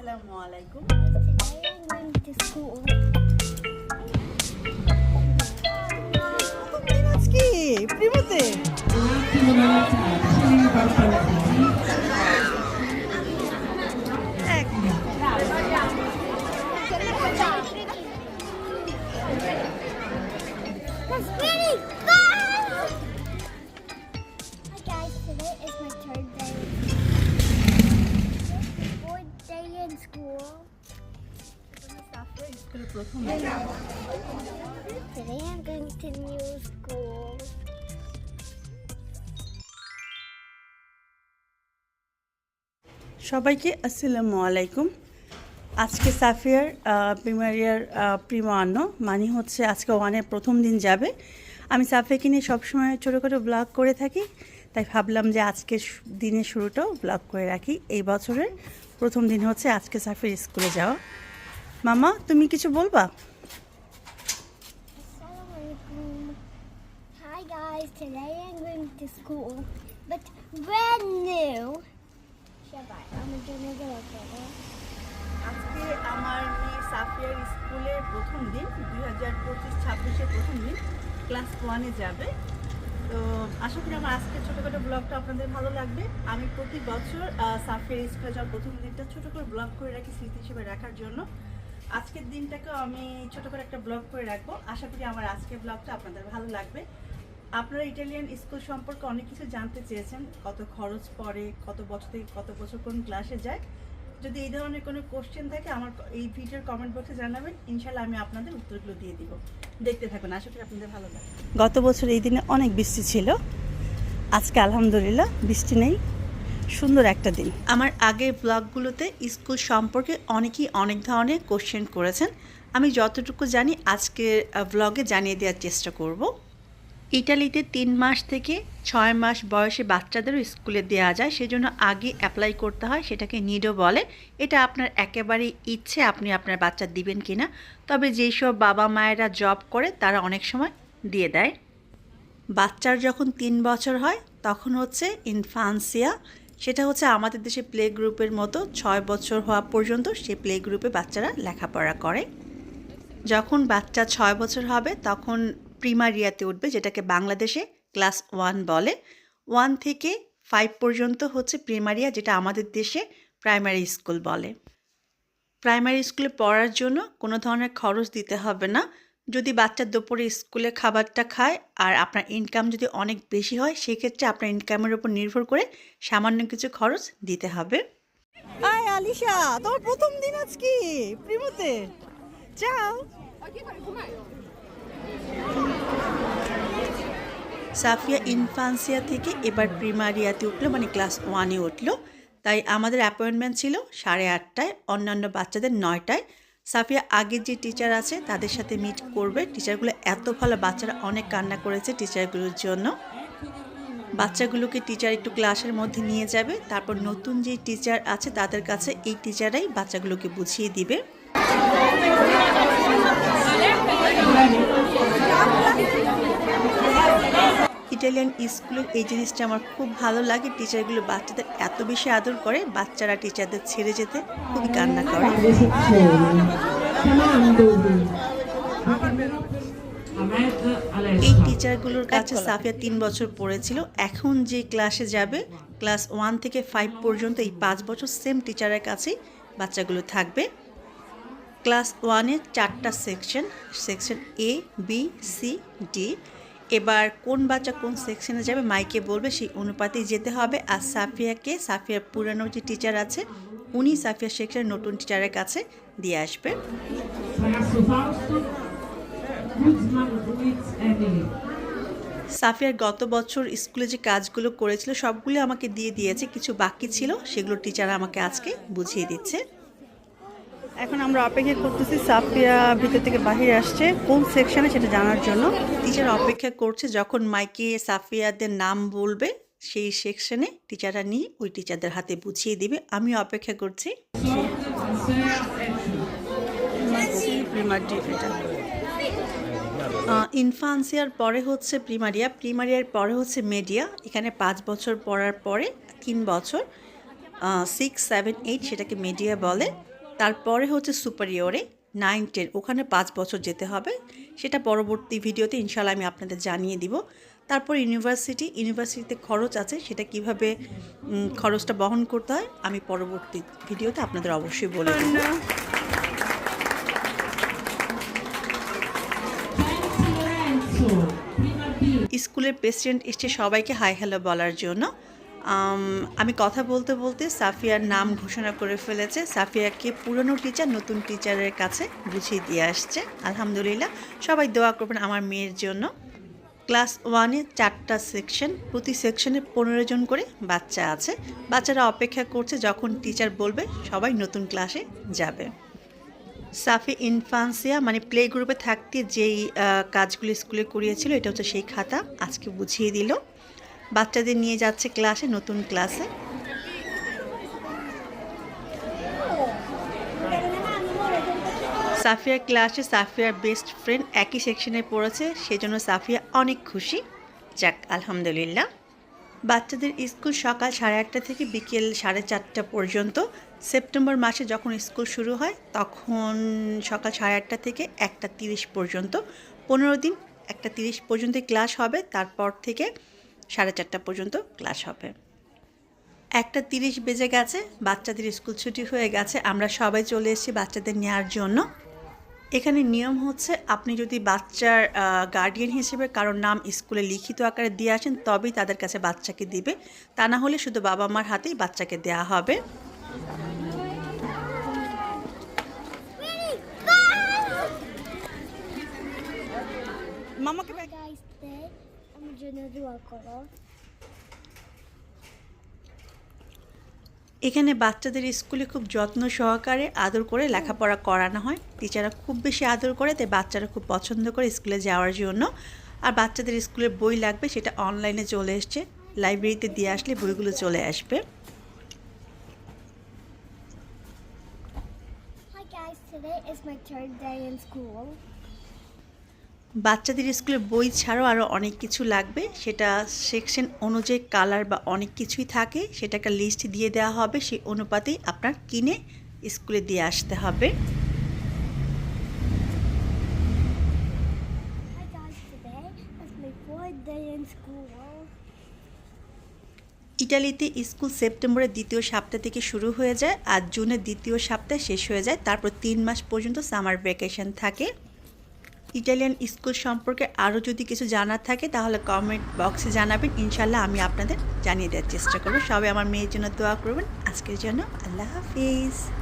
আসসালামু আলাইকুম। Today I'm in school. Today I'm going to new school. সবাইকে আসসালামু আলাইকুম। আজকে সাফিয়ার প্রিমারিয়ার প্রিমান্ন মানে হচ্ছে আজকে ওয়ানের প্রথম দিন যাবে। আমি সাফিয়াকে নিয়ে সবসময় ছোটো ছোটো ব্লগ করে থাকি তাই ভাবলাম যে আজকে শু- দিনের শুরুটাও ব্লগ করে রাখি। এই বছরের প্রথম দিন হচ্ছে আজকে সাফির স্কুলে যাওয়া মামা তুমি কিছু বলবা. Hi guys, today I'm going to school, but brand new. Shabbat, I'm gonna go over আজকে আমার মেয়ে সাফিয়ার স্কুলের প্রথম দিন দুই হাজার পঁচিশ ছাব্বিশের প্রথম দিন ক্লাস ওয়ানে যাবে তো আশা করি আমার আজকের ছোটোখাটো ব্লগটা আপনাদের ভালো লাগবে। আমি প্রতি বছর স্কুলে যাওয়ার প্রথম দিনটা ছোটো করে ব্লগ করে রাখি স্মৃতি হিসেবে রাখার জন্য। আজকের দিনটাকেও আমি ছোটো করে একটা ব্লগ করে রাখব। আশা করি আমার আজকের ব্লগটা আপনাদের ভালো লাগবে। আপনারা ইটালিয়ান স্কুল সম্পর্কে অনেক কিছু জানতে চেয়েছেন, কত খরচ পড়ে, কত বছর থেকে কত বছর কোন ক্লাসে যায়। যদি এই ধরনের কোনো কোশ্চেন থাকে আমার এই ভিডিওর কমেন্ট বক্সে জানাবেন। ইনশাল্লাহ আমি আপনাদের উত্তরগুলো দিয়ে দিব। দেখতে থাকুন। আশা করি আপনাদের ভালো লাগবে। গত বছর এই দিনে অনেক বৃষ্টি ছিল। আজকে আলহামদুলিল্লাহ বৃষ্টি নেই। সুন্দর একটা দিন। আমার আগের ব্লগগুলোতে স্কুল সম্পর্কে অনেকেই অনেক ধরনের কোশ্চেন করেছেন। আমি যতটুকু জানি আজকের ব্লগে জানিয়ে দেওয়ার চেষ্টা করব। ইটালিতে তিন মাস থেকে ছয় মাস বয়সে বাচ্চাদেরও স্কুলে দেওয়া যায়, সেজন্য আগে অ্যাপ্লাই করতে হয়, সেটাকে নিডো বলে। এটা আপনার একেবারে ইচ্ছে, আপনি আপনার বাচ্চা দিবেন কি না তবে যেই সব বাবা মায়েরা জব করে, তারা অনেক সময় দিয়ে দেয়। বাচ্চার যখন তিন বছর হয়, তখন হচ্ছে ইনফান্সিয়া সেটা হচ্ছে আমাদের দেশে প্লে গ্রুপের মতো ছয় বছর হওয়া পর্যন্ত সে প্লে গ্রুপে বাচ্চারা লেখাপড়া করে। যখন বাচ্চা ছয় বছর হবে, তখন প্রিমারিয়াতে উঠবে, যেটাকে বাংলাদেশে ক্লাস ওয়ান বলে। ওয়ান থেকে ফাইভ পর্যন্ত হচ্ছে প্রিমারিয়া, যেটা আমাদের দেশে প্রাইমারি স্কুল বলে। প্রাইমারি স্কুলে পড়ার জন্য কোনো ধরনের খরচ দিতে হবে না। যদি বাচ্চা দুপুরে স্কুলে খাবারটা খায় আর আপনার ইনকাম যদি অনেক বেশি হয়, সেক্ষেত্রে আপনার ইনকামের উপর নির্ভর করে সামান্য কিছু খরচ দিতে হবে। আয় আলিশা, তোমার প্রথম দিন আজকে, প্রিমতে। যাও। সাফিয়া ইনফান্সিয়া থেকে এবার প্রিমারিয়াতে উঠল মানে ক্লাস ওয়ানে উঠল। তাই আমাদের অ্যাপয়েন্টমেন্ট ছিল সাড়ে আটটায়, অন্যান্য বাচ্চাদের নয়টায়। সাফিয়া আগের যে টিচার আছে, তাদের সাথে মিট করবে। টিচারগুলো এত ভালো, বাচ্চারা অনেক কান্না করেছে টিচারগুলোর জন্য। বাচ্চাগুলোকে টিচার একটু ক্লাসের মধ্যে নিয়ে যাবে। তারপর নতুন যে টিচার আছে, তাদের কাছে এই টিচারাই বাচ্চাগুলোকে বুঝিয়ে দিবে। ইটালিয়ান স্কুলের এই জিনিসটা আমার খুব ভালো লাগে। টিচারগুলো বাচ্চাদের এত বেশি আদর করে বাচ্চারা টিচারদের ছেড়ে যেতে খুবই কান্না করে। এই টিচারগুলোর কাছে সাফিয়া তিন বছর পড়েছিল। এখন যে ক্লাসে যাবে ক্লাস ওয়ান থেকে ফাইভ পর্যন্ত এই পাঁচ বছর সেম টিচারের কাছেই বাচ্চাগুলো থাকবে। ক্লাস ওয়ানের চারটা section section A B C D এবার কোন বাচ্চা কোন সেকশনে যাবে, মাইকে বলবে, সেই অনুপাতেই যেতে হবে। আর সাফিয়াকে, সাফিয়ার পুরানো যে টিচার আছে, উনি সাফিয়া সেকশনের নতুন টিচারের কাছে দিয়ে আসবে. সাফিয়ার গত বছর স্কুলে যে কাজগুলো করেছিল, সবগুলো আমাকে দিয়ে দিয়েছে। কিছু বাকি ছিল, সেগুলো টিচার আমাকে আজকে বুঝিয়ে দিচ্ছে। এখন আমরা অপেক্ষা করতেছি সাফিয়া ভিতর থেকে বাহিরে আসছে। কোন সেকশনে সেটা জানার জন্য? টিচার অপেক্ষা করছে যখন মাইকে সাফিয়াদের নাম বলবে সেই সেকশনে টিচাররা নিয়ে ওই টিচারদের হাতে বুঝিয়ে দিবে। আমি অপেক্ষা করছি। ইনফান্সিয়ার পরে হচ্ছে প্রিমারিয়া প্রিমারিয়ার পরে হচ্ছে মেডিয়া এখানে পাঁচ বছর পড়ার পরে তিন বছর সিক্স সেভেন এইট সেটাকে মিডিয়া বলে। তারপরে হচ্ছে সুপারিয়রে নাইন টেন ওখানে পাঁচ বছর যেতে হবে। সেটা পরবর্তী ভিডিওতে ইনশাল্লাহ আমি আপনাদের জানিয়ে দিব। তারপর ইউনিভার্সিটি ইউনিভার্সিটিতে খরচ আছে সেটা কীভাবে খরচটা বহন করতে হয় আমি পরবর্তী ভিডিওতে আপনাদের অবশ্যই বলে দেব. স্কুলের প্রেসিডেন্ট এসছে সবাইকে হাই হ্যালো বলার জন্য। আম, কথা বলতে বলতে সাফিয়ার নাম ঘোষণা করে ফেলেছে। সাফিয়াকে পুরনো টিচার নতুন টিচারের কাছে বুঝিয়ে দিয়ে আসছে। আলহামদুলিল্লাহ সবাই দোয়া করবেন আমার মেয়ের জন্য। ক্লাস ওয়ানে চারটা সেকশন প্রতি সেকশনে পনেরো জন করে বাচ্চা আছে। বাচ্চারা অপেক্ষা করছে যখন টিচার বলবে সবাই নতুন ক্লাসে যাবে। সাফি ইনফান্সিয়া মানে প্লে গ্রুপে থাকতে যেই কাজগুলো স্কুলে করিয়েছিল এটা হচ্ছে সেই খাতা। আজকে বুঝিয়ে দিল। বাচ্চাদের নিয়ে যাচ্ছে ক্লাসে, নতুন ক্লাসে। সাফিয়ার ক্লাসে সাফিয়ার বেস্ট ফ্রেন্ড একই সেকশনে পড়েছে, সেজন্য সাফিয়া অনেক খুশি। যাক, আলহামদুলিল্লাহ। বাচ্চাদের স্কুল সকাল সাড়ে আটটা থেকে বিকেল সাড়ে চারটা পর্যন্ত। সেপ্টেম্বর মাসে যখন স্কুল শুরু হয়, তখন সকাল সাড়ে আটটা থেকে একটা তিরিশ পর্যন্ত। পনেরো দিন একটা তিরিশ পর্যন্ত ক্লাস হবে, তারপর থেকে সাড়ে চারটা পর্যন্ত ক্লাস হবে। একটা তিরিশ বেজে গেছে বাচ্চাদের স্কুল ছুটি হয়ে গেছে আমরা সবাই চলে এসেছি বাচ্চাদের নেওয়ার জন্য। এখানে নিয়ম হচ্ছে আপনি যদি বাচ্চার গার্ডিয়ান হিসেবে কারোর নাম স্কুলে লিখিত আকারে দিয়ে আসেন তবেই তাদের কাছে বাচ্চাকে দিবে। তা না হলে শুধু বাবা মার হাতেই বাচ্চাকে দেওয়া হবে। মামাকে আমার জন্য দোয়া করো এখানে বাচ্চাদের স্কুলে খুব যত্ন সহকারে আদর করে লেখাপড়া করানো হয়। টিচাররা খুব বেশি আদর করে তাই বাচ্চারা খুব পছন্দ করে স্কুলে যাওয়ার জন্য। আর বাচ্চাদের স্কুলের বই লাগবে সেটা অনলাইনে চলে এসছে। লাইব্রেরিতে দিয়ে আসলে বইগুলো চলে আসবে। Today is my third day in school. বাচ্চাদের স্কুলের বই ছাড়াও আরও অনেক কিছু লাগবে। সেটা সেকশন অনুযায়ী কালার বা অনেক কিছুই থাকে। সেটা একটা লিস্ট দিয়ে দেওয়া হবে। সেই অনুপাতেই আপনার কিনে স্কুলে দিয়ে আসতে হবে. ইটালিতে স্কুল সেপ্টেম্বরের দ্বিতীয় সপ্তাহ থেকে শুরু হয়ে যায় আর জুনের দ্বিতীয় সপ্তাহে শেষ হয়ে যায়। তারপর তিন মাস পর্যন্ত সামার ভ্যাকেশন থাকে। ইটালিয়ান স্কুল সম্পর্কে আরও যদি কিছু জানার থাকে, তাহলে কমেন্ট বক্সে জানাবেন। ইনশাল্লাহ আমি আপনাদের জানিয়ে দেওয়ার চেষ্টা করব। সবাই আমার মেয়ের জন্য দোয়া করবেন। আজকের জন্য আল্লাহ হাফিজ।